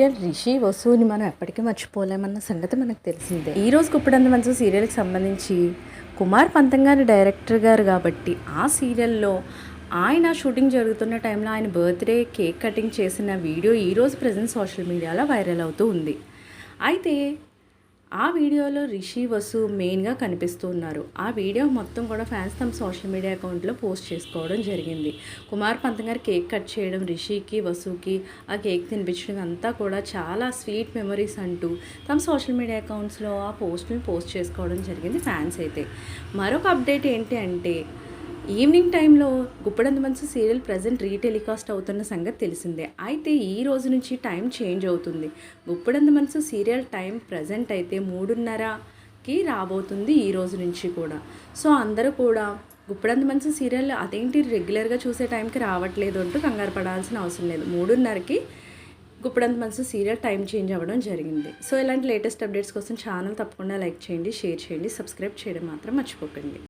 Serial Rishi వసూని మనం ఎప్పటికీ మర్చిపోలేమన్న సంగతి మనకు తెలిసిందే. ఈ రోజు కుప్పడంత మంచి సీరియల్కి సంబంధించి కుమార్ పంతం గారి డైరెక్టర్ గారు కాబట్టి ఆ సీరియల్లో ఆయన షూటింగ్ జరుగుతున్న టైంలో ఆయన బర్త్డే కేక్ కటింగ్ చేసిన వీడియో ఈరోజు ప్రజెంట్ సోషల్ మీడియాలో వైరల్ అవుతూ ఉంది. అయితే ఆ వీడియోలో రిషి వసు మెయిన్గా కనిపిస్తూ ఉన్నారు. ఆ వీడియో మొత్తం కూడా ఫ్యాన్స్ తమ సోషల్ మీడియా అకౌంట్లో పోస్ట్ చేసుకోవడం జరిగింది. కుమార్ పంత్ గారు కేక్ కట్ చేయడం రిషికి వసుకి ఆ కేక్ తినిపించడం అంతా కూడా చాలా స్వీట్ మెమరీస్ అంటూ తమ సోషల్ మీడియా అకౌంట్స్లో ఆ పోస్ట్ని పోస్ట్ చేసుకోవడం జరిగింది ఫ్యాన్స్ అయితే. మరొక అప్డేట్ ఏంటి అంటే ఈవినింగ్ టైంలో గుప్పడంత మనసు సీరియల్ ప్రజెంట్ రీటెలికాస్ట్ అవుతున్న సంగతి తెలిసిందే. అయితే ఈ రోజు నుంచి టైం చేంజ్ అవుతుంది. గుప్పడంత మనసు సీరియల్ టైం ప్రజెంట్ అయితే మూడున్నరకి రాబోతుంది ఈ రోజు నుంచి కూడా. సో అందరూ కూడా గుప్పడంత మనసు సీరియల్ అదేంటి రెగ్యులర్గా చూసే టైంకి రావట్లేదు అంటూ కంగారు పడాల్సిన అవసరం లేదు. మూడున్నరకి గుప్పడంత మనసు సీరియల్ టైం చేంజ్ అవ్వడం జరిగింది. సో ఇలాంటి లేటెస్ట్ అప్డేట్స్ కోసం ఛానల్ తప్పకుండా లైక్ చేయండి షేర్ చేయండి సబ్స్క్రైబ్ చేయడం మాత్రం మర్చిపోకండి.